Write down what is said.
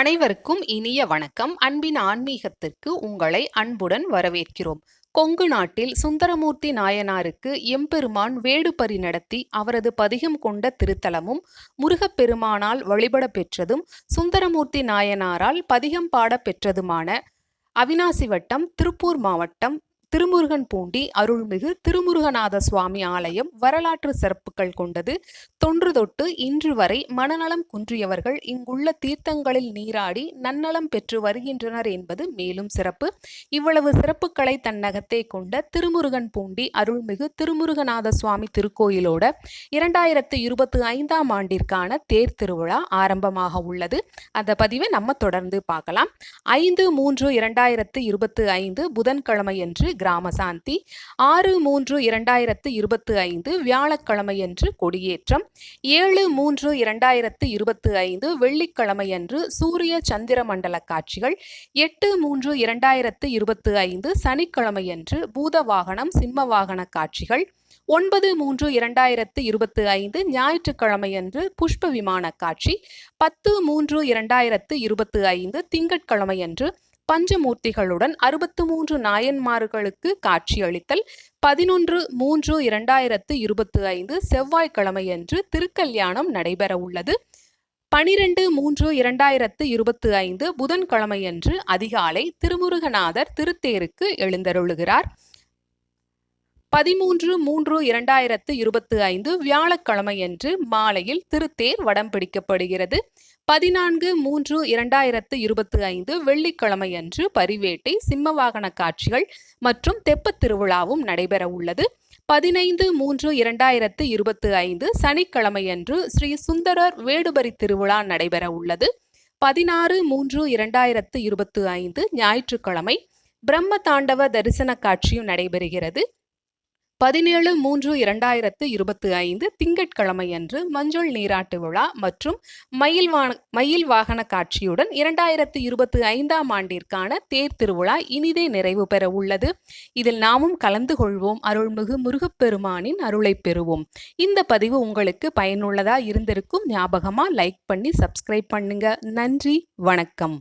அனைவருக்கும் இனிய வணக்கம். அன்பின் ஆன்மீகத்திற்கு உங்களை அன்புடன் வரவேற்கிறோம். கொங்கு நாட்டில் சுந்தரமூர்த்தி நாயனாருக்கு எம்பெருமான் வேடுபரி நடத்தி அவரது பதிகம் கொண்ட திருத்தலமும் முருகப்பெருமானால் வழிபட பெற்றதும் சுந்தரமூர்த்தி நாயனாரால் பதிகம் பாட பெற்றதுமான அவினாசி வட்டம் திருப்பூர் மாவட்டம் திருமுருகன் பூண்டி அருள்மிகு திருமுருகநாத சுவாமி ஆலயம் வரலாற்று சிறப்புகள் கொண்டது. தொன்று தொட்டு இன்று வரை மனநலம் குன்றியவர்கள் இங்குள்ள தீர்த்தங்களில் நீராடி நன்னலம் பெற்று வருகின்றனர் என்பது மேலும் சிறப்பு. இவ்வளவு சிறப்புகளை தன்னகத்தே கொண்ட திருமுருகன் பூண்டி அருள்மிகு திருமுருகநாத சுவாமி திருக்கோயிலோட இரண்டாயிரத்து இருபத்தி ஐந்தாம் ஆண்டிற்கான தேர் திருவிழா ஆரம்பமாக உள்ளது. அந்த பதிவை நம்ம தொடர்ந்து பார்க்கலாம். ஐந்து மூன்று இரண்டாயிரத்து இருபத்தி ஐந்து புதன்கிழமையன்று கிராம சாந்தி ஆறு மூன்று இரண்டாயிரத்து இருபத்து ஐந்து வியாழக்கிழமையன்று கொடியேற்றம் ஏழு மூன்று இரண்டாயிரத்து இருபத்து ஐந்து வெள்ளிக்கிழமையன்று சூரிய சந்திர மண்டல காட்சிகள் எட்டு மூன்று இரண்டாயிரத்து இருபத்து ஐந்து சனிக்கிழமையன்று பூத வாகனம் சிம்ம வாகன காட்சிகள் ஒன்பது மூன்று இரண்டாயிரத்து இருபத்து ஐந்து ஞாயிற்றுக்கிழமையன்று புஷ்ப விமான காட்சி பத்து மூன்று இரண்டாயிரத்து இருபத்து ஐந்து திங்கட்கிழமையன்று பஞ்சமூர்த்திகளுடன் அறுபத்து மூன்று நாயன்மார்களுக்கு காட்சியளித்தல் பதினொன்று மூன்று இரண்டாயிரத்து இருபத்தி ஐந்து செவ்வாய்க்கிழமையன்று திருக்கல்யாணம் நடைபெற உள்ளது. பனிரெண்டு மூன்று இரண்டாயிரத்து இருபத்தி ஐந்து புதன்கிழமையன்று அதிகாலை திருமுருகநாதர் திருத்தேருக்கு எழுந்தருளுகிறார். பதிமூன்று மூன்று இரண்டாயிரத்து இருபத்தி ஐந்து வியாழக்கிழமையன்று மாலையில் திருத்தேர் வடம் பிடிக்கப்படுகிறது. பதினான்கு மூன்று இரண்டாயிரத்து இருபத்தி ஐந்து வெள்ளிக்கிழமையன்று பரிவேட்டை சிம்மவாகன காட்சிகள் மற்றும் தெப்பத் திருவிழாவும் நடைபெற உள்ளது. பதினைந்து மூன்று இரண்டாயிரத்து இருபத்தி ஐந்து சனிக்கிழமையன்று ஸ்ரீ சுந்தரர் வேடுபரி திருவிழா நடைபெற உள்ளது. பதினாறு மூன்று இரண்டாயிரத்து இருபத்தி ஐந்து ஞாயிற்றுக்கிழமை பிரம்ம தாண்டவ தரிசன காட்சியும் நடைபெறுகிறது. பதினேழு மூன்று இரண்டாயிரத்து இருபத்தி ஐந்து திங்கட்கிழமையன்று மஞ்சள் நீராட்டு விழா மற்றும் மயில் வான மயில் வாகன காட்சியுடன் இரண்டாயிரத்து இருபத்தி ஐந்தாம் ஆண்டிற்கான தேர் திருவிழா இனிதே நிறைவு பெற உள்ளது. இதில் நாமும் கலந்து கொள்வோம். அருள்மிகு முருகப்பெருமானின் அருளை பெறுவோம். இந்த பதிவு உங்களுக்கு பயனுள்ளதா இருந்திருக்கும் ஞாபகமா லைக் பண்ணி சப்ஸ்கிரைப் பண்ணுங்க. நன்றி வணக்கம்.